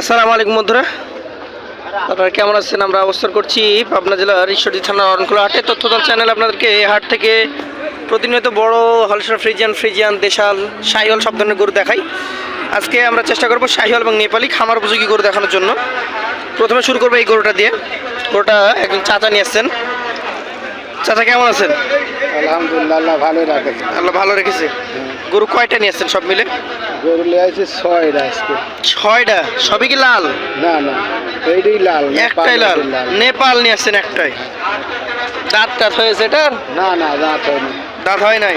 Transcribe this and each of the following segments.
আসসালামু আলাইকুম বন্ধুরা। আপনারা কেমন আছেন? আমরা অবস্থান করছি পাবনা জেলার ঈশ্বরদী থানা অরণখোলা হাটে। তথ্যদল চ্যানেল আপনাদেরকে এই হাট থেকে প্রতিনিয়ত বড় হলসা ফ্রিজিয়ান ফ্রিজিয়ান দেশাল শাহিওয়াল সব ধরনের গরু দেখাই। আজকে আমরা চেষ্টা করব শাহিওয়াল এবং নেপালি খামার উপযোগী গরু দেখানোর জন্য। প্রথমে শুরু করব এই গরুটা দিয়ে। গরুটা একজন চাচা নিয়ে আসছেন। চাচা কেমন আছেন? আলহামদুলিল্লাহ আল্লাহ ভালোই রাখেছে। আল্লাহ ভালো রেখেছে। গরু কয়টা নিয়ে আসছেন সব মিলে? গরু লিয়ে আছে ছয়টা আজকে। ছয়টা? সবই কি লাল? না না এইটাই লাল একটাই লাল? নেপাল নিয়ে আসছেন একটাই? দাঁত টাত হয়েছে এটার? না না দাঁত হয়নি। দাঁত হয় নাই?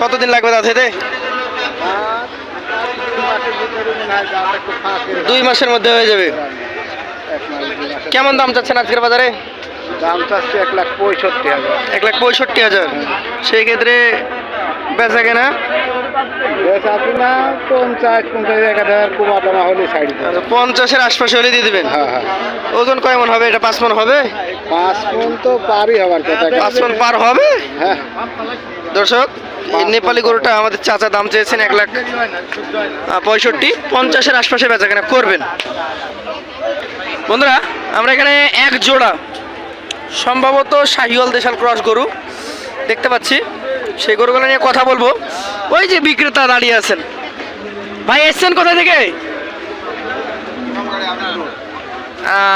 কতদিন লাগবে দাঁত হতে দুই মাসের মধ্যে হয়ে যাবে। কেমন দাম চাচ্ছেন আজকের বাজারে? দাম চাচ্ছে এক লাখ পঁয়ষট্টি হাজার। এক লাখ পঁয়ষট্টি হাজার। সেই ক্ষেত্রে বেচা কেনা আপনি না পঞ্চাশ পঞ্চাশ এক হাজার কুমা টমা হলে সাইড আচ্ছা, পঞ্চাশের আশপাশে হলে দিয়ে দেবেন? হ্যাঁ হ্যাঁ। ওজন কয় মন হবে? এটা পাঁচ মন হবে? পাঁচ মন তো পারই হবার কথা। পাঁচ মন পার হবে? হ্যাঁ। দর্শক নেপালি গরুটা আমাদের চাচা দাম চেয়েছেন এক লাখ পঁয়ষট্টি। পঞ্চাশের আশপাশে বেচা কেনা করবেন। বন্ধুরা আমরা এখানে এক জোড়া সম্ভবত শাহিওয়াল দেশাল ক্রস গরু দেখতে পাচ্ছি। সেই গরুগুলো নিয়ে কথা বলব। ওই যে বিক্রেতা দাঁড়িয়ে আছেন। ভাই, এসছেন কোথা থেকে?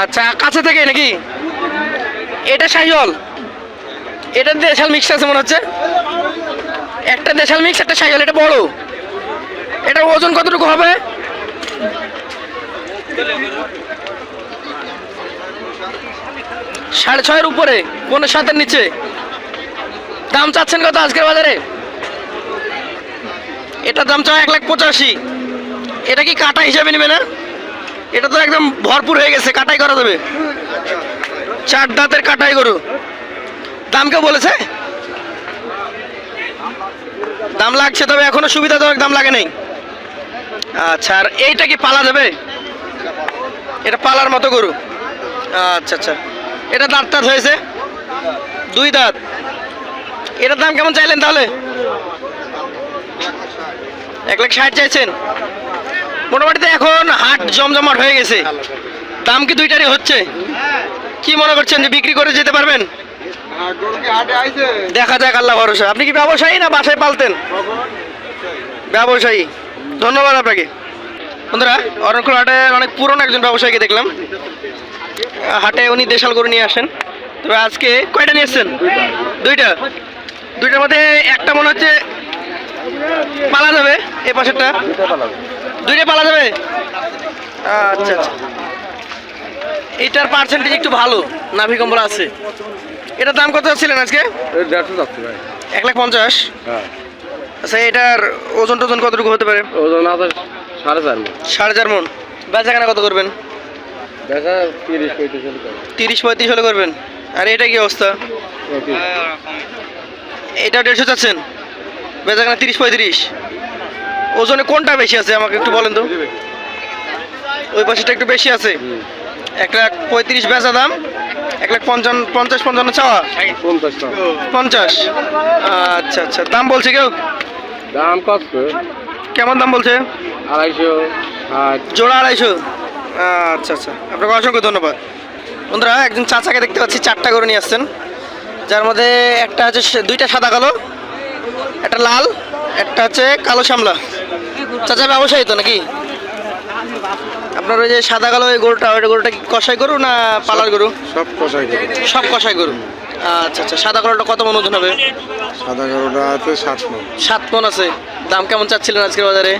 আচ্ছা কাছে থেকে নাকি? এটা শাহিওয়াল। এটা দেশাল মিক্স আছে মনে হচ্ছে। একটা দেশাল মিক্স, একটা সাইকেল এটা বড়। এটা ওজন কতটুকু হবে? সাড়ে ছয়ের উপরে, পনেরো সাতের নিচে। দাম চাচ্ছেন কত আজকের বাজারে? এটা দাম চাও এক লাখ পঁচাশি। এটা কি কাটা হিসাবে নেবে না? এটা তো একদম ভরপুর হয়ে গেছে, কাটাই করা যাবে। চার দাঁতের কাটাই গরু। দাম কেউ বলেছে? দাম লাগছে, তবে এখনও সুবিধাজনক দাম লাগে নাই। আচ্ছা আর এইটা কি পালা যাবে? এটা পালার মতো গরু। আচ্ছা আচ্ছা। এটা দাঁত টাত হয়েছে? দুই দাঁত। এটার দাম কেমন চাইলেন তাহলে? এক লাখ ষাট চাইছেন। মোটামুটি এখন হাট জমজমাট হয়ে গেছে। দাম কি দুইটারই হচ্ছে? কি মনে করছেন যে বিক্রি করে যেতে পারবেন? দেখা যাক, আল্লাহ ভরসা। আপনি কি ব্যবসায়ী না বাসায় পালতেন? ব্যবসায়ী। ধন্যবাদ আপনাকে। বন্ধুরা, অরণকুল হাটের অনেক পুরনো একজন ব্যবসায়ীকে দেখলাম। হাটে উনি দেশাল গরু নিয়ে আসেন। তবে আজকে কয়টা নিয়ে এসছেন? দুইটা। দুইটার মধ্যে একটা মনে হচ্ছে পালা যাবে। এ পাশেরটা? দুইটা পালা যাবে? আচ্ছা আচ্ছা। এইটার পার্সেন্টেজ একটু ভালো নাভি কম্বল আছে। এটার দাম কত ছিলেন আজকে? এক লাখ পঞ্চাশ? হ্যাঁ। আচ্ছা এটার ওজন টোজন কতটুকু হতে পারে? ওজন সাড়ে চার মন। সাড়ে চার মন। বেচা কত করবেন? তিরিশ পঁয়ত্রিশ হলে করবেন। আর এটা কি অবস্থা? এটা দেড়শো চাচ্ছেন? বেচা কেনা তিরিশ পঁয়ত্রিশ? ওজনে কোনটা বেশি আছে আমাকে একটু বলেন তো? ওই পাশেটা একটু বেশি আছে? এক লাখ পঁয়ত্রিশ বেচা দাম এক লাখ পঞ্চান্ন পঞ্চাশ পঞ্চান্ন চাওয়া? পঞ্চাশ আচ্ছা আচ্ছা। দাম বলছে কেউ? দাম কত কেমন দাম বলছে? আড়াইশো জোড়া আড়াইশো। আচ্ছা আচ্ছা। আপনাকে অসংখ্য ধন্যবাদ। বন্ধুরা একজন চাচাকে দেখতে পাচ্ছি চারটা করে নিয়ে আসছেন। যার মধ্যে একটা হচ্ছে দুইটা সাদা কালো একটা লাল একটা হচ্ছে কালো সামলা চাচা ব্যবসায়ী তো নাকি? আপনার ওই যে সাদা কালো ওই গরুটা ওই গরুটা কি কষাই গরু না পালার গরু? সব কষাই দেবে সব কষাই গরু? আচ্ছা আচ্ছা সাদা কালোটা কত মন ওজন হবে? সাদা কালোটা আছে সাত মন। সাত মন আছে। দাম কেমন চাচ্ছিলেন আজকের বাজারে?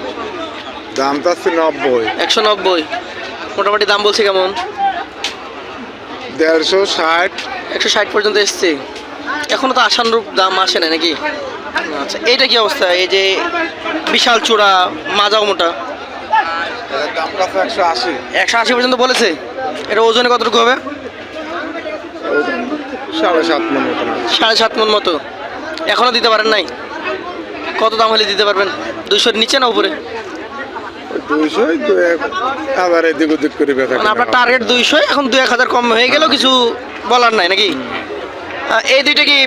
দাম চাচ্ছে নব্বই। একশো নব্বই। মোটামুটি দাম বলছে কেমন? দেড়শো ষাট। একশো ষাট পর্যন্ত এসছে। এখনও তো আশানুরূপ দাম আসে না নাকি? আচ্ছা এইটা কি অবস্থা? এই যে বিশাল চূড়া মাজাও মোটা। একশো আশি। একশো আশি পর্যন্ত বলেছে? এটা ওজনে কতটুকু হবে? সাড়ে সাত মন মতন সাড়ে সাত মন মতো। এখনও দিতে পারেন নাই? কত দাম হলে দিতে পারবেন? দুইশোর নিচে না উপরে? দুইশো দু এক আবার এদিক ওদিক করে বেচা মানে আপনার টার্গেট দুইশো এখন দু এক হাজার কম হয়ে গেলেও কিছু বলার নাই নাকি? এই দুইটা কি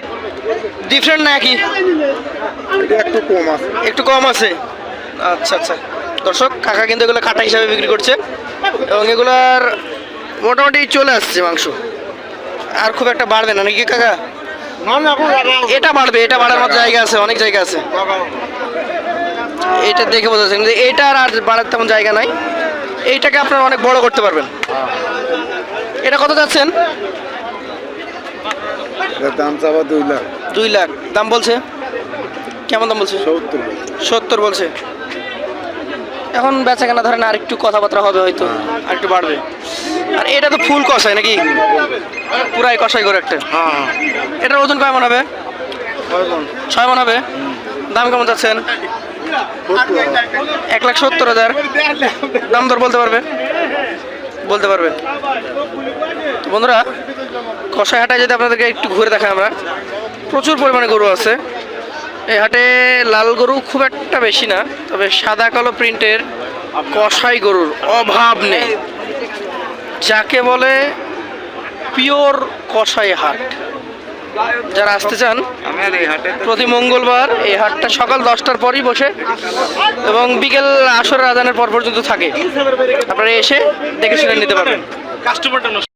ডিফারেন্ট না কি একটু কম আছে। একটু কম আছে? আচ্ছা আচ্ছা। দর্শক কাকা কিন্তু এগুলো কাটা হিসাবে বিক্রি করছে। এবং এগুলার মোটামুটি চলে আসছে মাংস। আর খুব একটা বাড়বে না নাকি কাকা? এটা বাড়বে এটা বাড়ার মতো জায়গা আছে অনেক জায়গা আছে। এটা দেখে বোঝা যাচ্ছে কিন্তু এটার আর বাড়ার তেমন জায়গা নাই। এইটাকে আপনারা অনেক বড় করতে পারবেন। এটা কত যাচ্ছেন? দাম চাবা দুই লাখ। দুই লাখ। দাম বলছে? কেমন দাম বলছে? সত্তর। সত্তর বলছে। এখন বেচা কেনা ধরেন আর একটু কথাবার্তা হবে হয়তো আর একটু বাড়বে। আর এটা তো ফুল কষায় নাকি? পুরাই কষাই করে একটা। হ্যাঁ। এটার ওজন কয় মন হবে? ছয় মন। হবে? দাম কেমন চাচ্ছেন এক লাখ সত্তর হাজার। দাম দর বলতে পারবে? বলতে পারবে। বন্ধুরা কষাই হাটায় যদি আপনাদেরকে একটু ঘুরে দেখাই আমরা, প্রচুর পরিমাণে গরু আছে। এই হাটে লাল গরু খুব একটা বেশি না, তবে সাদা কালো প্রিন্টের কষাই গরুর অভাব নেই। যাকে বলে পিওর কষাই হাট। যারা আসতে চান, প্রতি মঙ্গলবার এই হাটটা সকাল দশটার পরই বসে এবং বিকেল আসর আজানের পর পর্যন্ত থাকে। আপনারা এসে দেখে শুনে নিতে পারবেন।